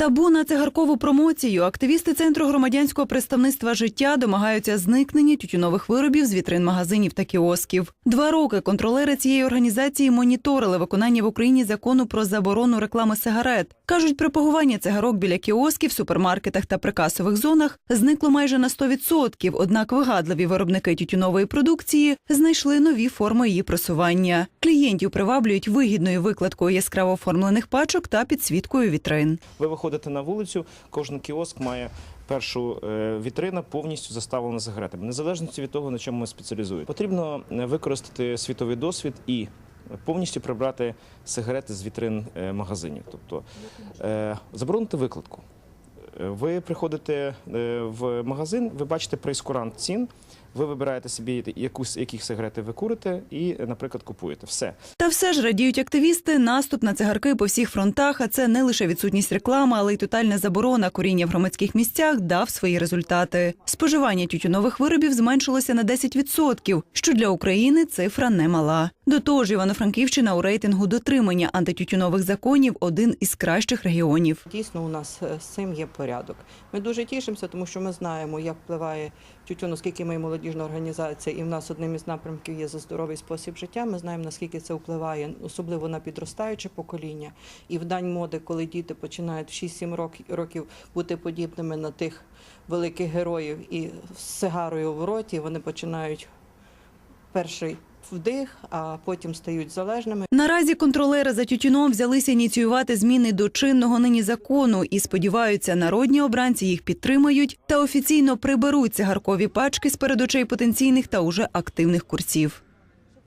Табу на цигаркову промоцію. Активісти центру громадянського представництва життя домагаються зникнення тютюнових виробів з вітрин магазинів та кіосків. Два роки контролери цієї організації моніторили виконання в Україні закону про заборону реклами сигарет. кажуть, пропагування цигарок біля кіосків, супермаркетах та прикасових зонах зникло майже на 100%, Однак вигадливі виробники тютюнової продукції знайшли нові форми її просування. Клієнтів приваблюють вигідною викладкою яскраво оформлених пачок та підсвіткою вітрин. Ви виходите на вулицю, кожен кіоск має першу е, вітрина повністю заставлена сигаретами, незалежно від того, на чому ми спеціалізуємо. Потрібно е, використати світовий досвід і повністю прибрати сигарети з вітрин е, магазинів. Тобто заборонити викладку. Ви приходите в магазин, ви бачите прейскурант цін, ви вибираєте собі якусь, яких сигарети ви курите і, наприклад, купуєте. Все. Та все ж радіють активісти. Наступ на цигарки по всіх фронтах. А це не лише відсутність реклами, але й тотальна заборона куріння в громадських місцях дав свої результати. Споживання тютюнових виробів зменшилося на 10%, що для України цифра немала. До того ж, Івано-Франківщина у рейтингу дотримання антитютюнових законів один із кращих регіонів. Дійсно, у нас е, з цим є порядок. Ми дуже тішимося, тому що ми знаємо, як впливає тютюн, оскільки ми молодіжна організація, і в нас одним із напрямків є за здоровий спосіб життя. Ми знаємо, наскільки це впливає, особливо на підростаюче покоління. І в дань моди, коли діти починають в 6-7 років- бути подібними на тих великих героїв і з сигарою в роті, вони починають перший вдих, а потім стають залежними. Наразі контролери за тютюном взялися ініціювати зміни до чинного нині закону і сподіваються, народні обранці їх підтримають та офіційно приберуть цигаркові пачки з перед очей потенційних та уже активних курців.